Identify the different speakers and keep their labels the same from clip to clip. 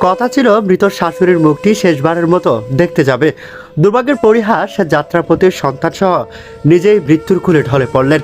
Speaker 1: কথা ছিল মৃত শাশুড়ির মুখটি শেষবারের মতো দেখতে যাবে। দুর্ভাগ্যের পরিহাস যাত্রাপতির সন্তান সহ নিজেই মৃত্যুর খুলে ঢলে পড়লেন।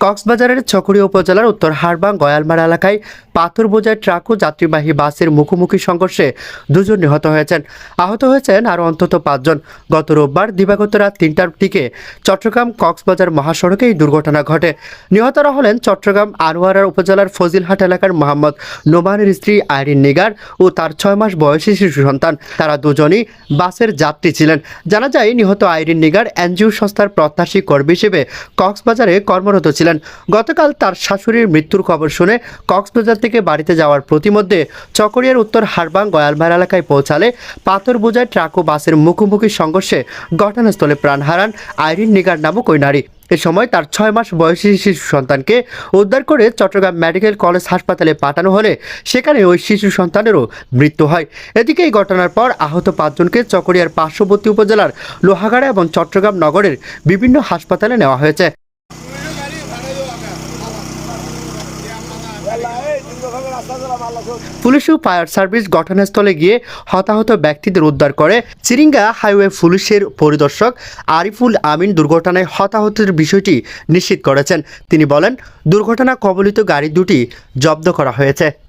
Speaker 1: কক্সবাজারের চকরিয়া উপজেলার উত্তর হারবাং গয়ালমার এলাকায় পাথর বোঝায় ট্রাক ও যাত্রীবাহী বাসের মুখোমুখি সংঘর্ষে দুজন নিহত হয়েছেন। আহত হয়েছেন আরও অন্তত পাঁচজন। গত রোববার দিবাগত রাত তিনটার দিকে চট্টগ্রাম কক্সবাজার মহাসড়কে এই দুর্ঘটনা ঘটে। নিহতরা হলেন চট্টগ্রাম আনোয়ারা উপজেলার ফজিলহাট এলাকার মোহাম্মদ নোমানের স্ত্রী আইরিন নিগার ও তার ছয় মাস বয়সী শিশু সন্তান। তারা দুজনই বাসের যাত্রী ছিলেন। জানা যায়, নিহত আইরিন নিগার এনজিও সংস্থার প্রত্যাশী কর্মী হিসেবে কক্সবাজারে কর্মরত ছিলেন। গতকাল তার শাশুড়ির মৃত্যুর খবর শুনে কক্সবাজার থেকে বাড়িতে যাওয়ার প্রতিমধ্যে চকরিয়ার উত্তর হারবাং গয়ালমার এলাকায় পৌঁছালে পাথর বোঝায় ট্রাক ও বাসের মুখোমুখি সংঘর্ষে ঘটনাস্থলে প্রাণ হারান আইরিন নিগার নামক ওই নারী। এ সময় তার ছয় মাস বয়সী শিশু সন্তানকে উদ্ধার করে চট্টগ্রাম মেডিকেল কলেজ হাসপাতালে পাঠানো হলে সেখানে ওই শিশু সন্তানেরও মৃত্যু হয়। এদিকে এই ঘটনার পর আহত পাঁচজনকে চকরিয়ার পার্শ্ববর্তী উপজেলার লোহাগাড়া এবং চট্টগ্রাম নগরের বিভিন্ন হাসপাতালে নেওয়া হয়েছে। পুলিশ ও ফায়ার সার্ভিস ঘটনাস্থলে গিয়ে হতাহত ব্যক্তিদের উদ্ধার করে। চিরিঙ্গা হাইওয়ে পুলিশের পরিদর্শক আরিফুল আমিন দুর্ঘটনায় হতাহতের বিষয়টি নিশ্চিত করেছেন। তিনি বলেন, দুর্ঘটনা কবলিত গাড়ি দুটি জব্দ করা হয়েছে।